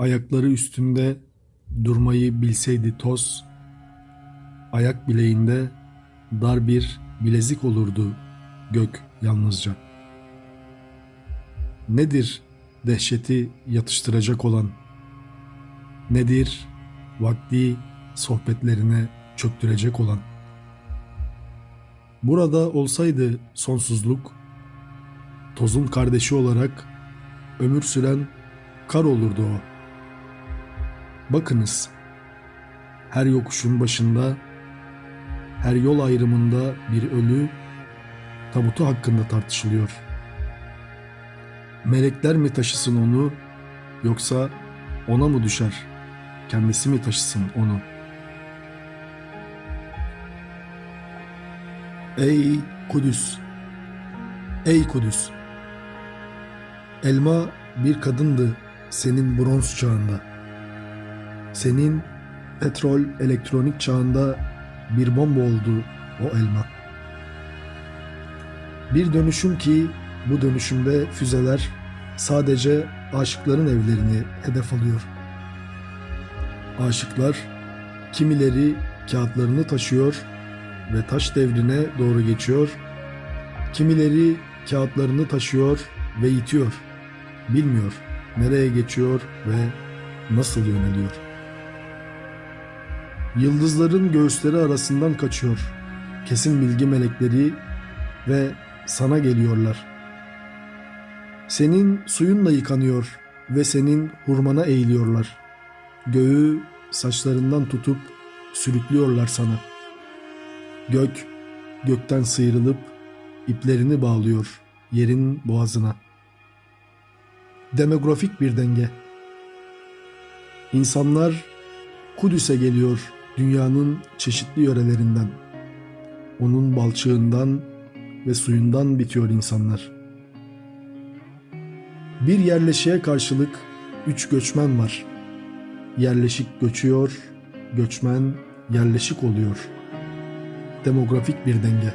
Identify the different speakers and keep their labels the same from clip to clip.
Speaker 1: Ayakları üstünde durmayı bilseydi toz, ayak bileğinde dar bir bilezik olurdu gök yalnızca. Nedir dehşeti yatıştıracak olan? Nedir vakti sohbetlerine çöktürecek olan? Burada olsaydı sonsuzluk, tozun kardeşi olarak ömür süren kar olurdu o. Bakınız, her yokuşun başında, her yol ayrımında bir ölü tabutu hakkında tartışılıyor. Melekler mi taşısın onu yoksa ona mı düşer? Kendisi mi taşısın onu? Ey Kudüs! Ey Kudüs! Elma bir kadındı senin bronz çağında. Senin petrol elektronik çağında bir bomba oldu o elma. Bir dönüşüm ki bu dönüşümde füzeler sadece aşıkların evlerini hedef alıyor. Aşıklar kimileri kağıtlarını taşıyor ve taş devrine doğru geçiyor. Kimileri kağıtlarını taşıyor ve itiyor. Bilmiyor nereye geçiyor ve nasıl yöneliyor. Yıldızların göğüsleri arasından kaçıyor. Kesin bilgi melekleri ve sana geliyorlar. Senin suyunla yıkanıyor ve senin hurmana eğiliyorlar. Göğü saçlarından tutup sürüklüyorlar sana. Gök gökten sıyrılıp iplerini bağlıyor yerin boğazına. Demografik bir denge. İnsanlar Kudüs'e geliyor dünyanın çeşitli yörelerinden. Onun balçığından ve suyundan bitiyor insanlar. Bir yerleşiğe karşılık üç göçmen var. Yerleşik göçüyor, göçmen yerleşik oluyor. Demografik bir denge.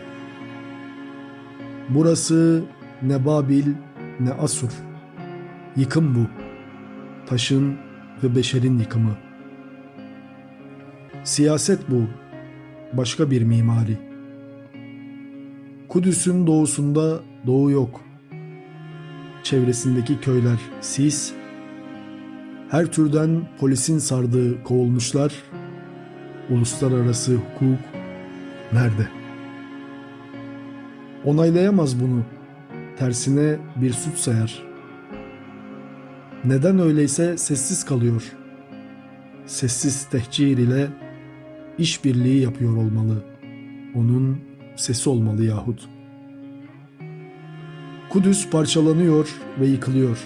Speaker 1: Burası ne Babil ne Asur. Yıkım bu. Taşın ve beşerin yıkımı. Siyaset bu. Başka bir mimari. Kudüs'ün doğusunda doğu yok. Çevresindeki köyler sis. Her türden polisin sardığı kovulmuşlar. Uluslararası hukuk nerede? Onaylayamaz bunu. Tersine bir suç sayar. Neden öyleyse sessiz kalıyor. Sessiz tehcir ile işbirliği yapıyor olmalı. Onun sesi olmalı yahut. Kudüs parçalanıyor ve yıkılıyor.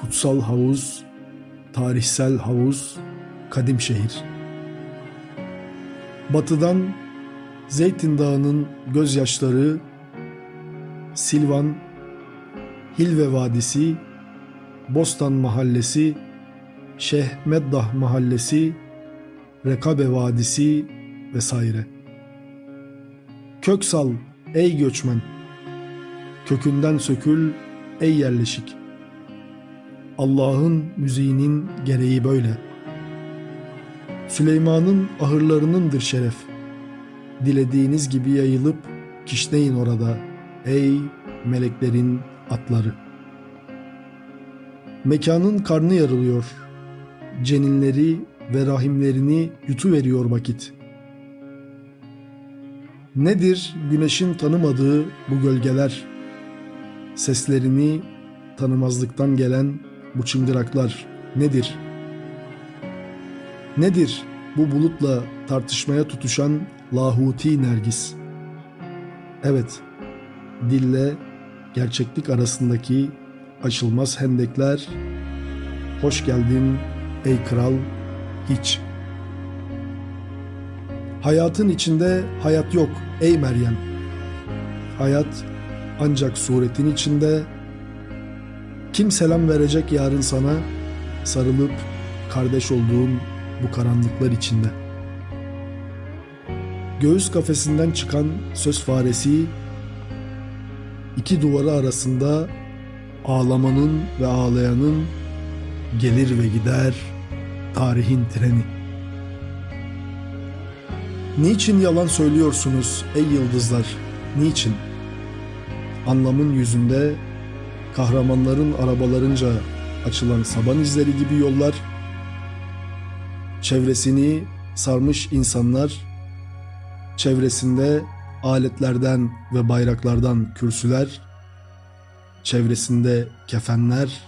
Speaker 1: Kutsal havuz, tarihsel havuz, kadim şehir. Batıdan Zeytin Dağı'nın gözyaşları, Silvan, Hilve Vadisi, Bostan Mahallesi, Şeyh Meddah Mahallesi, Rekabe Vadisi vesaire. Köksal ey göçmen, kökünden sökül ey yerleşik. Allah'ın müziğinin gereği böyle. Süleyman'ın ahırlarınındır şeref. Dilediğiniz gibi yayılıp kişneyin orada ey meleklerin atları. Mekanın karnı yarılıyor. Ceninleri ve rahimlerini yutuveriyor vakit. Nedir güneşin tanımadığı bu gölgeler? Seslerini tanımazlıktan gelen bu çıngıraklar nedir? Nedir bu bulutla tartışmaya tutuşan lahuti nergis? Evet, dille gerçeklik arasındaki aşılmaz hendekler. Hoş geldin ey kral hiç. Hayatın içinde hayat yok ey Meryem. Hayat ancak suretin içinde. Kim selam verecek yarın sana sarılıp kardeş olduğun bu karanlıklar içinde. Göğüs kafesinden çıkan söz faresi iki duvarı arasında ağlamanın ve ağlayanın gelir ve gider tarihin treni. Niçin yalan söylüyorsunuz ey yıldızlar? Niçin? Anlamın yüzünde kahramanların arabalarınca açılan saban izleri gibi yollar, çevresini sarmış insanlar, çevresinde aletlerden ve bayraklardan kürsüler, çevresinde kefenler,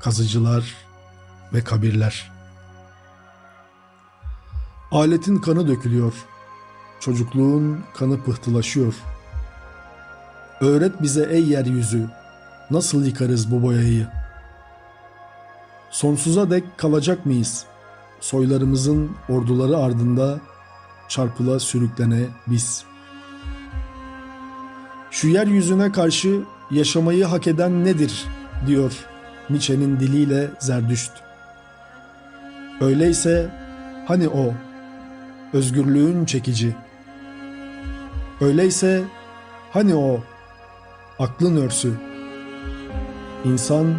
Speaker 1: kazıcılar ve kabirler. Aletin kanı dökülüyor, çocukluğun kanı pıhtılaşıyor. Öğret bize ey yeryüzü, nasıl yıkarız bu boyayı? Sonsuza dek kalacak mıyız? Soylarımızın orduları ardında çarpıla sürüklene biz. Şu yeryüzüne karşı yaşamayı hak eden nedir diyor Nietzsche'nin diliyle Zerdüşt. Öyleyse hani o özgürlüğün çekici. Öyleyse hani o aklın örsü. İnsan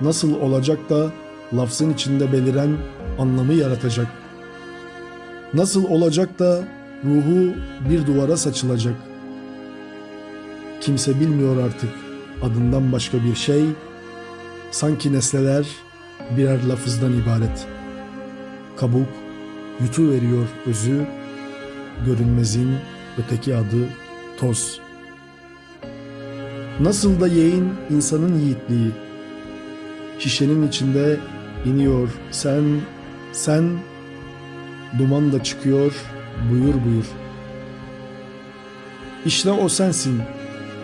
Speaker 1: nasıl olacak da lafzın içinde beliren anlamı yaratacak? Nasıl olacak da ruhu bir duvara saçılacak? Kimse bilmiyor artık adından başka bir şey. Sanki nesneler birer lafızdan ibaret. Kabuk yutu veriyor özü, görünmezin öteki adı toz. Nasıl da yeğin insanın yiğitliği, şişenin içinde iniyor sen, sen, duman da çıkıyor buyur buyur. İşte o sensin,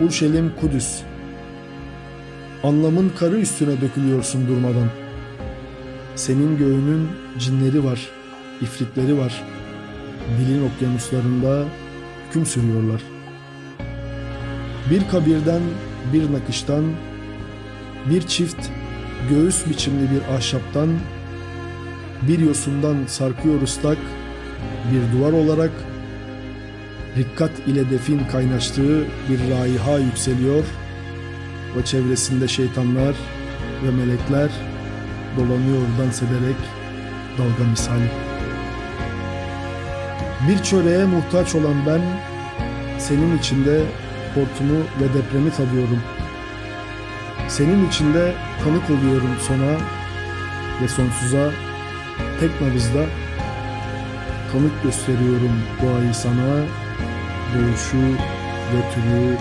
Speaker 1: Urşelim Kudüs. Anlamın karı üstüne dökülüyorsun durmadan. Senin göğünün cinleri var, ifritleri var. Dilin okyanuslarında hüküm sürüyorlar. Bir kabirden, bir nakıştan, bir çift göğüs biçimli bir ahşaptan, bir yosundan sarkıyor ıslak bir duvar olarak rikkat ile defin kaynaştığı bir raiha yükseliyor ve çevresinde şeytanlar ve melekler dolanıyor dans ederek dalga misali. Bir çöreğe muhtaç olan ben senin içinde hortumu ve depremi tadıyorum. Senin içinde tanık oluyorum sona ve sonsuza tek nabızda tanık gösteriyorum doğayı sana, doğuşu ve türü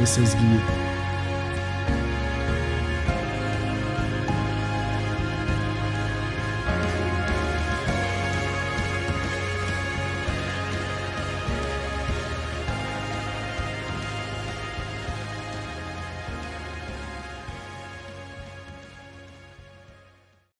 Speaker 1: ve sezgiyi.